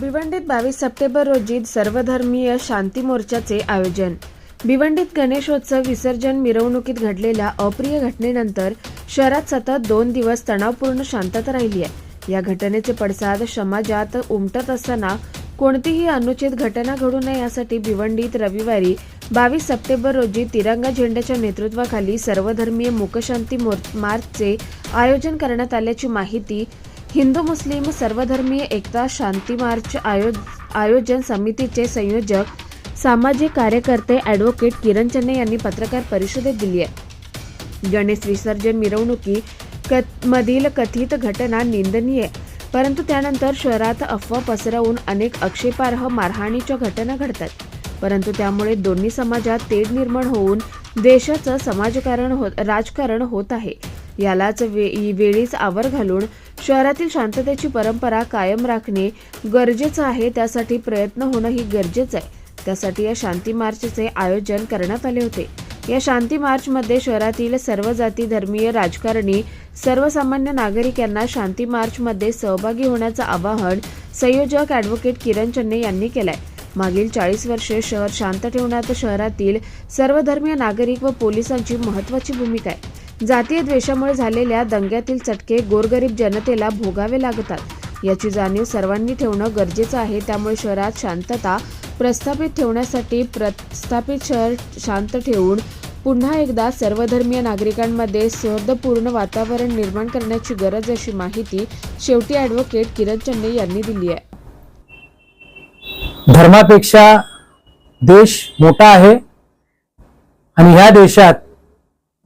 भिवंडीत बावीस सप्टेंबर रोजी सर्वधर्मीय शांती मोर्चाचे आयोजन. भिवंडीत गणेशोत्सव विसर्जन मिरवणुकीत घडलेल्या अप्रिय घटनेनंतर शहरात सतत दोन दिवस तणावपूर्ण शांतता राहिली आहे. या घटनेचे पडसाद समाजात उमटत असताना कोणतीही अनुचित घटना घडू नये यासाठी भिवंडीत रविवारी बावीस सप्टेंबर रोजी तिरंगा झेंड्याच्या नेतृत्वाखाली सर्वधर्मीय मुकशांती मार्चचे आयोजन करण्यात आल्याची माहिती हिंदू मुस्लिम सर्वधर्मीय एकता शांती मार्च आयो आयोजन समितीचे संयोजक सामाजिक कार्यकर्ते ॲडव्होकेट किरण चन्ने यांनी पत्रकार परिषदेत दिली आहे. गणेश विसर्जन मिरवणुकी कथ मधील कथित घटना निंदनीय परंतु त्यानंतर शहरात अफवा पसरवून अनेक आक्षेपार्ह मारहाणीच्या घटना घडतात. परंतु त्यामुळे दोन्ही समाजात तेढ निर्माण होऊन देशाचं समाजकारण होत राजकारण होत आहे. यालाच वे वेळीच आवर घालून शहरातील शांततेची परंपरा कायम राखणे गरजेचं आहे. त्यासाठी प्रयत्न होणं ही गरजेचं आहे. त्यासाठी या शांती मार्चचे आयोजन करण्यात आले होते. या शांती मार्चमध्ये शहरातील सर्व जाती धर्मीय राजकारणी सर्वसामान्य नागरिक यांना शांती मार्चमध्ये सहभागी होण्याचं आवाहन संयोजक ॲडव्होकेट किरण चन्ने यांनी केलंय. मागील चाळीस वर्षे शहर शांत ठेवण्यात शहरातील सर्वधर्मीय नागरिक व पोलिसांची महत्त्वाची भूमिका आहे. जातीय द्वेषामुळे झालेल्या दंग्यातील चटके गोरगरीब जनतेला भोगावे लागतात. याची जाणीव सर्वांनी ठेवणं गरजेचं आहे. त्यामुळे शहरात शांतता प्रस्थापित ठेवण्यासाठी प्रस्थापित शहर शांत ठेवून पुन्हा एकदा सर्वधर्मीय नागरिकांमध्ये सहदपूर्ण वातावरण निर्माण करण्याची गरज अशी माहिती शेवटी ॲडव्होकेट किरण चंडे यांनी दिली आहे. धर्मापेक्षा देश मोठा आहे. आणि ह्या देशात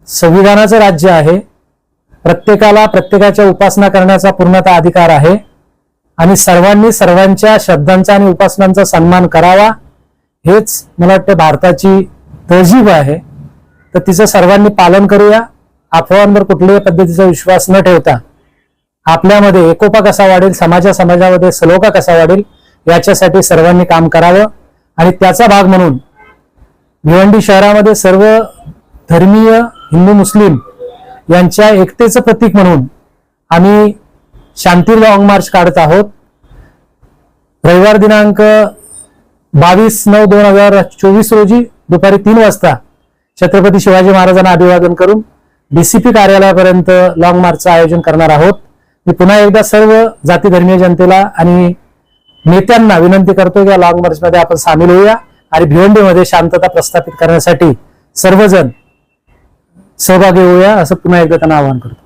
संविधानाचं राज्य आहे. प्रत्येकाला प्रत्येकाच्या उपासना करण्याचा पूर्णतः अधिकार आहे. आणि सर्वांनी सर्वांच्या शब्दांचा आणि उपासनांचा सन्मान करावा. हेच मला वाटतं भारताची तहजीब आहे. तर तिचं सर्वांनी पालन करूया. अफवांवर कुठल्याही पद्धतीचा विश्वास न ठेवता. आपल्यामध्ये एकोपा कसा वाढेल समाजा समाजामध्ये सलोखा कसा वाढेल याच्यासाठी सर्वांनी काम करावं. आणि त्याचा भाग म्हणून भिवंडी शहरामध्ये सर्व धर्मीय हिंदू मुस्लिम यांच्या एकतेचं प्रतीक म्हणून आम्ही शांती लॉंग मार्च काढत आहोत. रविवार दिनांक बावीस नऊ दोन हजार चोवीस रोजी दुपारी तीन वाजता छत्रपती शिवाजी महाराजांना अभिवादन करून डीसीपी कार्यालयापर्यंत लॉंग मार्चचं आयोजन करणार आहोत. मी पुन्हा एकदा सर्व जाती धर्मीय जनतेला आणि नेत्यांना विनंती करतो की या लॉंग मार्चमध्ये आपण सामील होऊया आणि भिवंडीमध्ये शांतता प्रस्थापित करण्यासाठी सर्वजण सहभागी होऊया असं पुन्हा एकदा त्यांना आवाहन करतो.